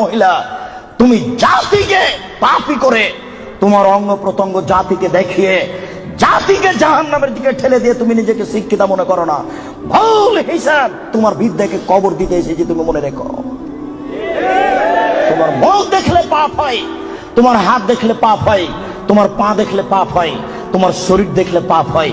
মহিলা, তুমি জাতিকে পাপি করে তোমার অঙ্গ প্রত্যঙ্গ জাতিকে দেখিয়ে, জাতিকে জাহান নামের দিকে ঠেলে দিয়ে তুমি নিজেকে শিক্ষিত মনে করো না। ভুল হিসাব, তোমার বিদ্যাকে কবর দিতে এসেছি তুমি মনে রেখো। তোমার মুখ দেখলে পাপ হয়, তোমার হাত দেখলে পাপ হয়, তোমার পা দেখলে পাপ হয়, তোমার শরীর দেখলে পাপ হয়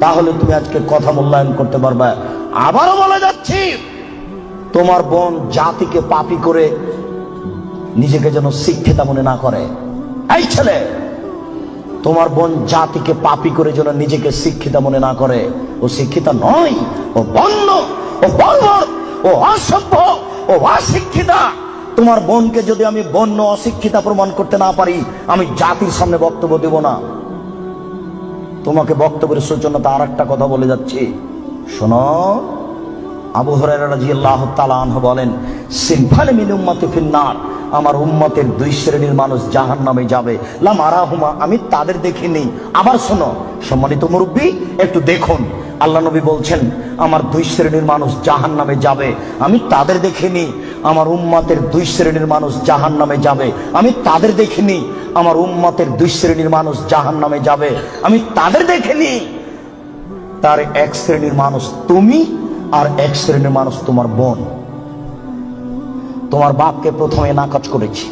তাহলে তুমি আজকে কথা মূল্যায়ন করতে পারবে। আবারও বলে যাচ্ছি, তোমার বোন জাতিকে পাপি করে নিজেকে যেন শিক্ষিতা মনে না করে। এই ছেলে, তোমার বোন জাতিকে পাপি করে যেন নিজেকে শিক্ষিতা মনে না করে। ও শিক্ষিতা নয়, ও বন্য, ও বর্বর, ও অসভ্য, ও অশিক্ষিতা। তোমার বোনকে যদি আমি বন্য অশিক্ষিতা প্রমাণ করতে না পারি, আমি জাতির সামনে বক্তব্য দেব না। তোমাকে বক্তব্যের সৌজন্যতা আর একটা কথা বলে যাচ্ছি। শোনো, আবু তাআলা আনহু বলেন সিনফালে মিন উম্মতি ফিন্নার, আমার উম্মতের দুই শ্রেণির মানুষ জাহান্নামে যাবে। লাম আরাহুমা, আমি তাদের দেখিনি। আবার শোনো, সম্মানিত মুরব্বী, একটু দেখুন। আল্লাহ নবী বলছেন, আমার দুই শ্রেণির মানুষ জাহান নামে যাবে, আমি তাদের দেখিনি। আমার উম্মতের দুই শ্রেণির মানুষ জাহান্নামে যাবে। আমি তাদের দেখিনি, আমার উম্মতের দুই শ্রেণির মানুষ জাহান্নামে যাবে। আমি তাদের দেখিনি। তার এক শ্রেণির মানুষ তুমি আর এক শ্রেণির মানুষ তোমার বোন। তোমার বাপকে প্রথমে নাকচ করেছি।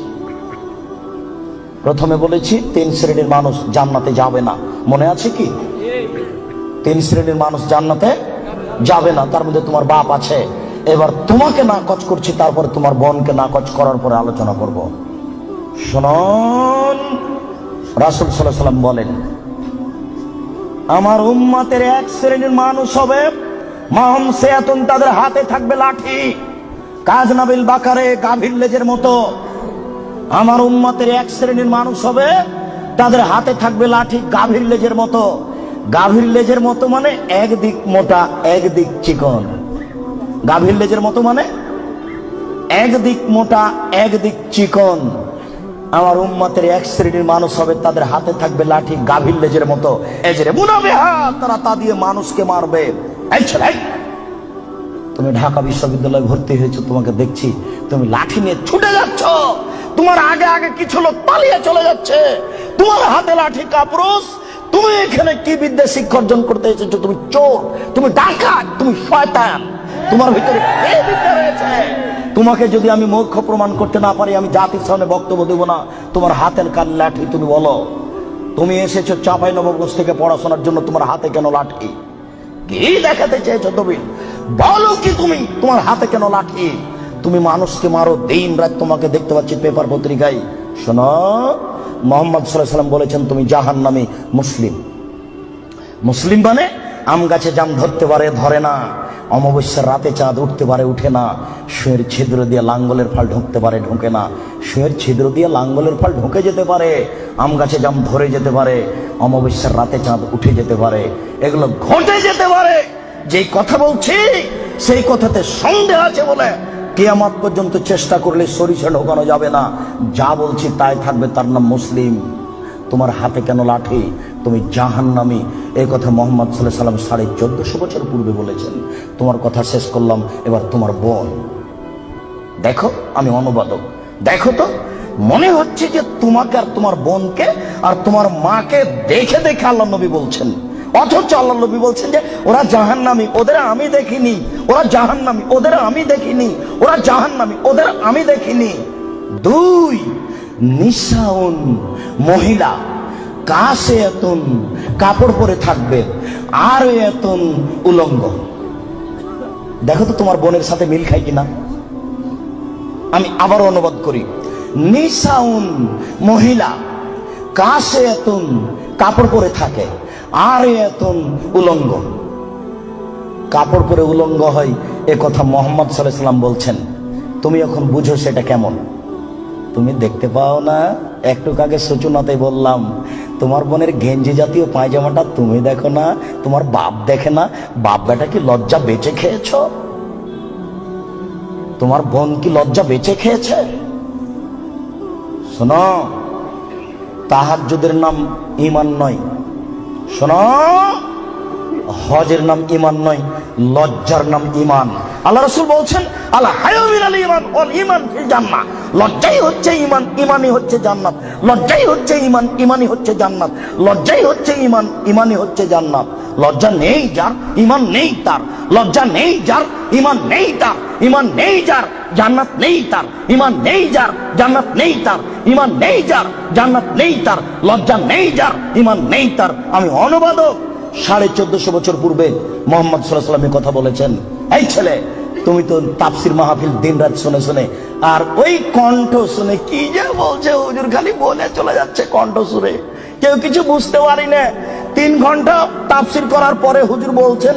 প্রথমে বলেছি, তিন শ্রেণির মানুষ জান্নাতে যাবে না। মনে আছে কি? তিন শ্রেণির মানুষ জান্নাতে যাবে না, তার মধ্যে তোমার বাপ আছে। এবার তোমাকে নাকচ করছি, তারপরে তোমার বোনকে নাকচ করার পরে আলোচনা করব। শুনুন, রাসুল সাল্লাহ সাল্লাম বলেন, আমার উম্মাতের এক শ্রেণির মানুষ হবে, মাহম সেয়াতুন, তাদের হাতে থাকবে লাঠি। কাজ নাবিল বাকারে, গাভীর লেজের মতো। আমার উম্মাতের এক শ্রেণির মানুষ হবে, তাদের হাতে থাকবে লাঠি, গাভীর লেজের মতো। গাভীর লেজের মতো মানে একদিক মোটা, একদিক চিকন। গাভীর লেজের মতো মানে? একদিক মোটা একদিক চিকন। আমার উম্মতের এক শ্রেণির মানুষ হবে, তাদের হাতে থাকবে লাঠি গাভীর লেজের মতো। তারা তা দিয়ে মানুষকে মারবে। তুমি ঢাকা বিশ্ববিদ্যালয়ে ভর্তি হয়েছো, তোমাকে দেখছি, তুমি লাঠি নিয়ে ছুটে যাচ্ছ। তোমার আগে আগে কিছু লোক পালিয়ে চলে যাচ্ছে। তোমার হাতে লাঠি কাপুরুষ। তুমি এখানে কি বিদ্যা শিক্ষা অর্জন করতে এসেছ? তুমি চোর, তুমি ডাকাত, তুমি শয়তান। তোমার ভিতরে তোমাকে যদি আমি মূর্খ প্রমাণ করতে না পারি আমি জাতির সামনে বক্তব্য দেব না। তোমার হাতের কান লাঠি তুমি বলো। তুমি এসেছ চাপাই নবগঞ্জ থেকে পড়াশোনার জন্য তোমার হাতে কেন লাঠি? কি দেখাতে চেয়েছো তুমি? বলো কি তুমি? তোমার হাতে কেন লাঠি? তুমি মানুষকে মারো দিন রাত তোমাকে দেখতে পাচ্ছি পেপার পত্রিকায়। শোনো মোহাম্মদ সাল্লাম বলেছেন তুমি জাহান নামে মুসলিম। মুসলিম মানে আম গাছে জাম ধরতে পারে, ধরে না। অমাবস্যার রাতে চাঁদ উঠতে পারে, উঠে না। শুয়ের ছিদ্র দিয়ে লাঙ্গলের ফল ঢুকতে পারে, ঢুকে না। শুয়ের ছিদ্র দিয়ে লাঙ্গলের ফল ঢুকে যেতে পারে। আম গাছে জাম ধরে যেতে পারে। অমাবস্যার রাতে চাঁদ উঠে যেতে পারে। এগুলো ঘটে যেতে পারে। যেই কথা বলছি, সেই কথাতে সন্দেহ আছে বলে কেয়ামত পর্যন্ত চেষ্টা করলে সরিষা ঢোকানো যাবে না। যা বলছি তাই থাকবে, তার নাম মুসলিম। তোমার হাতে কেন লাঠি? তুমি জাহান নামি এই কথা মোহাম্মদ সাল্লাহ সাল্লাম সাড়ে চোদ্দশো বছর পূর্বে বলেছেন। তোমার কথা শেষ করলাম, এবার তোমার বোন। দেখো, আমি অনুবাদক। দেখো তো, মনে হচ্ছে যে তোমাকে আর তোমার বোনকে আর তোমার মাকে দেখে দেখে আল্লাহ নবী বলছেন। অথচ আল্লাহ নবী বলছেন যে, ওরা জাহান নামি ওদের আমি দেখিনি। ওরা জাহান নামি ওদের আমি দেখিনি। ওরা জাহান নামি ওদের আমি দেখিনি। দুই, নিশাউন মহিলা কাছে এতন কাপড় পরে থাকবে, আর এতন উলঙ্গ। দেখো তো তোমার বোনের সাথে মিল খাই কিনা। আমি আবার অনুবাদ করি, নিসাউন মহিলা কাছে এতন কাপড় পরে থাকে, আর এতন উলঙ্গ। কাপড় পরে উলঙ্গ হয়, এ কথা মোহাম্মদ সাল্লাম বলছেন, তুমি এখন বুঝো সেটা কেমন? তুমি দেখতে পাও না একটু আগে সূচনাতে বললাম তোমার বোনের গেঞ্জি জাতীয় পায়জামাটা তুমি দেখো না, তোমার বাপ দেখে না, বাপ বেটা কি লজ্জা বেঁচে খেয়েছ? তোমার বোন কি লজ্জা বেঁচে খেয়েছে? শোনো, তাহাজ্জুদের নাম ইমান নয়। শোনো, হজের নাম ইমান নয়। লজ্জার নাম ইমান আল্লাহ রসুল বলছেন আল্লাহ হায়ামিন ইমান অল ইমান ফিল জান্নাত লজ্জাই হচ্ছে ইমান ইমানই হচ্ছে জান্নাত। লজ্জাই হচ্ছে ইমান ইমানই হচ্ছে জান্নাত। লজ্জাই হচ্ছে ইমান ইমানই হচ্ছে জান্নাত। লজ্জা নেই যার ইমান নেই তার। লজ্জা নেই যার ইমান নেই তার। ইমান নেই যার, জান্নাত নেই তার। ইমান নেই যার, জান্নাত নেই তার। ইমান নেই যার, জান্নাত নেই তার। লজ্জা নেই যার ইমান নেই তার। আমি অনুবাদক। সাড়ে চোদ্দশো বছর পূর্বে মোহাম্মদ সাল্লাহ কথা বলেছেন, এই ছেলে, তুমি তো তাপসির মাহফিল দিন রাত শুনে শুনে, আর ওই কণ্ঠ শুনে কি যে বলছে হুজুর, খালি বলে চলে যাচ্ছে কণ্ঠ সুরে কেউ কিছু বুঝতে পারি না। তিন ঘণ্টা তাফসির করার পরে হুজুর বলছেন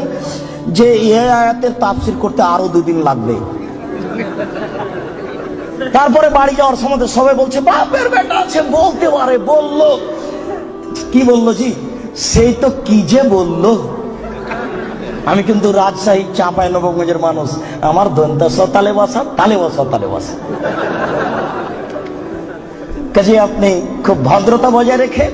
যে, এ আয়াতের তাফসির করতে আরও দুই দিন লাগবে। তারপরে বাড়ি যাওয়ার সময় সবাই বলছে, বাপের বেটা আছে, বলতে পারে, বলল। কি বলল জি? সেই তো কি যে বলল? আমি কিন্তু রাজশাহী চাঁপাই নবগঞ্জের মানুষ। আমার দন্তা তালে বসা তালে বসা তালে বসা। কাজে আপনি খুব ভদ্রতা বজায় রেখে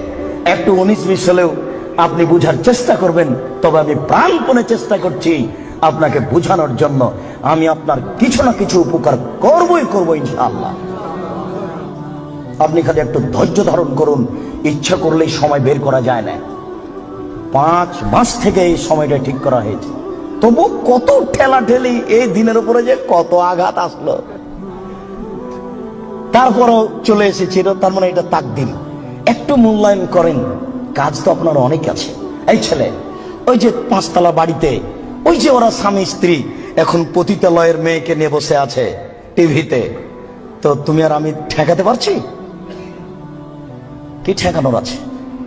একটু উনিশ বিশ হলেও আপনি বুঝার চেষ্টা করবেন, তবে আমি প্রাণপণে চেষ্টা করছি আপনাকে বোঝানোর জন্য। আমি আপনার কিছু না কিছু উপকার করবই করব ইনশাআল্লাহ। আপনি খালি একটু ধৈর্য ধারণ করুন, ইচ্ছা করলেই সময় বের করা যায় না। পাঁচ মাস থেকে এই সময়টা ঠিক করা হয়েছে। তবু কত ঠেলা ঠেলি এই দিনের উপরে যে কত আঘাত আসলো। তারপরও চলে এসেছিল, তার মানে এটা তাকদিন একটু মূল্যায়ন করেন, কাজ তো আপনার অনেক আছে। এই ছেলে, ওই যে পাঁচতলা বাড়িতে, ওই যে ওরা স্বামী স্ত্রী, এখন পতিতালয়ের মেয়েকে নিয়ে বসে আছে টিভিতে। তো তুমি আর আমি ঠেকাতে পারছি? কি ঠেকানোর আছে?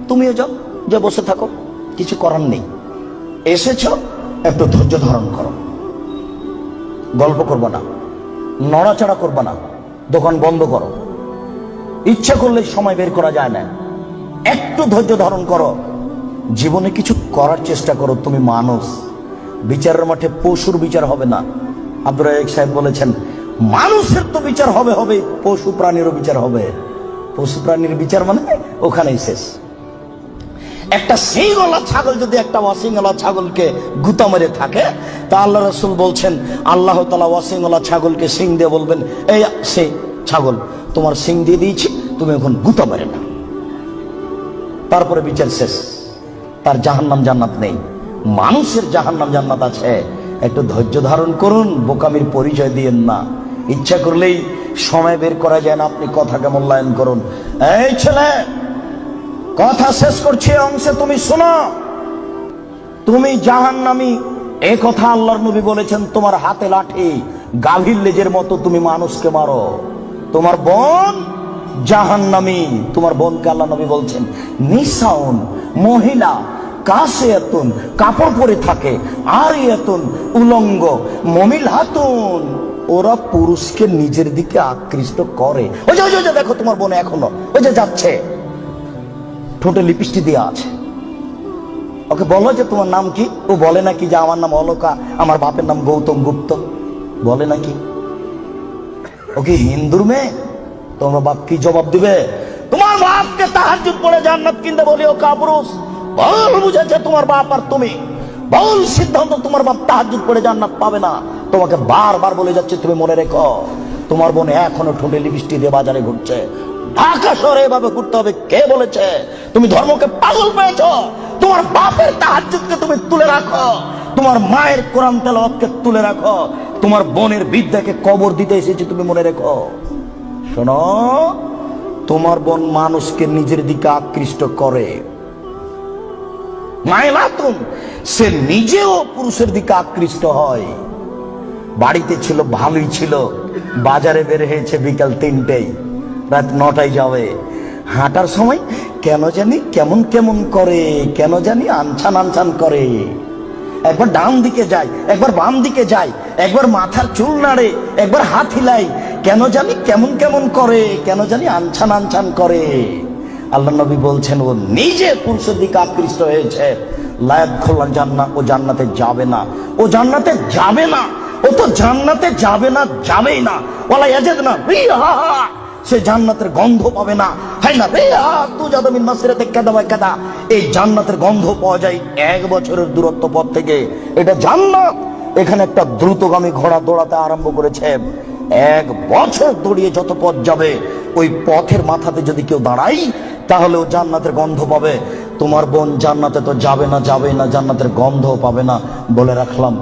তুমিও যাও, যে বসে থাকো। কিছু করার নেই। এসেছ, একটু ধৈর্য ধারণ করো। গল্প করব না, নড়াচড়া করব না, দোকান বন্ধ করো। ইচ্ছা করলে সময় বের করা যায় না। একটু ধৈর্য ধারণ করো। জীবনে কিছু করার চেষ্টা করো, তুমি মানুষ। বিচারের মাঠে পশুর বিচার হবে না। আব্দুর সাহেব বলেছেন, মানুষের তো বিচার হবে হবে, পশু প্রাণীরও বিচার হবে। পশু প্রাণীর বিচার মানে ওখানেই শেষ। একটা সিংওয়ালা ছাগল যদি একটা অসিংওয়ালা ছাগলকে গুতা মেরে থাকে, তা আল্লাহ রসুল বলছেন, আল্লাহ তালা অসিংওয়ালা ছাগলকে সিং দিয়ে বলবেন, এই সে ছাগল, তোমার সিং দিয়ে দিয়েছি, তুমি এখন গুতা মেরে না তারপরে বিচার শেষ। তার জাহান্নাম জান্নাত নেই। মানুষের জাহান্নাম জান্নাত আছে। একটু ধৈর্য ধারণ করুন, বোকামির পরিচয় দিয়েন না। ইচ্ছা করলেই সময় বের করা যায় না, আপনি কথাকে মূল্যায়ন করুন। এই ছেলে! কথা শেষ করছি অংশে, তুমি শোনো। তুমি জাহান নামি এ কথা আল্লাহর নবী বলেছেন, তোমার হাতে লাঠি, গাভীর লেজের মতো তুমি মানুষকে মারো। তোমার বোন জাহান নামি তোমার বোনকে আল্লাহ নবী বলছেন, নিসাউন, মহিলা কাছে এতুন কাপড় পরে থাকে আর এতুন উলঙ্গ মমিল হাতুন ওরা পুরুষকে নিজের দিকে আকৃষ্ট করে। ওই যে, দেখো তোমার বোন এখনও, ওই যে যাচ্ছে। ঠোঁটে লিপস্টিক দেওয়া আছে। ওকে বলো যে তোমার নাম কি? ও বলে নাকি যে আমার নাম অলকা, আমার বাপের নাম গৌতম গুপ্ত। বলে নাকি? ওকে হিন্দুর মেয়ে, তোমার বাপ কি জবাব দিবে? তোমার বাপকে তাহাজুদ পড়ে জান্নাত কিনতে বলি, ও কাপুরুষ। বল বুঝেছে তোমার বাপ আর তুমি। বল সিদ্ধান্ত তোমার বাপ তাহাজুদ পড়ে জান্নাত পাবে না। তোমাকে বারবার বলে যাচ্ছে, তুমি মনে রেখো। তোমার বোন এখনও ঠোঁটে লিপস্টিক দিয়ে বাজারে ঘুরছে। ঢাকা শহরে এভাবে ঘুরতে হবে। কে বলেছে? তুমি ধর্মকে পাগল পেয়েছ। তোমার বাপের তাহাজ্জুদকে তুমি তুলে রাখো। তোমার মায়ের কোরআন তুলে রাখো। তোমার বোনের বিদ্যাকে কবর দিতে এসেছে তুমি মনে রেখো। শোনো, তোমার বোন মানুষকে নিজের দিকে আকৃষ্ট করে। সে নিজেও পুরুষের দিকে আকৃষ্ট হয়। বাড়িতে ছিল, ভালোই ছিল। বাজারে বের হয়েছে বিকাল তিনটেই রাত নটায় যাবে। হাঁটার সময় কেন জানি কেমন কেমন করে, কেন জানি আনছান আনছান করে। একবার ডান দিকে যায় একবার বাম দিকে যায় একবার মাথার চুল নাড়ে, একবার হাত হিলাই, কেন জানি কেমন কেমন করে, কেন জানি আনছান আনছান করে। আল্লাহ নবী বলছেন, ও নিজে পুরুষের দিকে আকৃষ্ট হয়েছে। লায়াত খোলা জান্নাত ও জান্নাতে যাবে না। ও জান্নাতে যাবে না। ও তো জান্নাতে যাবে না, যাবেই না। ওলা ইয়াজেদ না সে জান্নাতের গন্ধ পাবে না। হয় না রে তু যাদমিন মাসিরাতে কাদা বা কাদা এই জান্নাতের গন্ধ পাওয়া যায় এক বছরের দূরত্ব পথ থেকে। এটা জান্নাত। এখানে একটা দ্রুতগামী ঘোড়া দৌড়াতে আরম্ভ করেছে। এক বছর দৌড়িয়ে যত পথ যাবে, ওই পথের মাথাতে যদি কেউ দাঁড়াই তাহলে ও জান্নাতের গন্ধ পাবে। তোমার বোন জান্নাতে তো যাবে না যাবে না, জান্নাতের গন্ধ পাবে না বলে রাখলাম।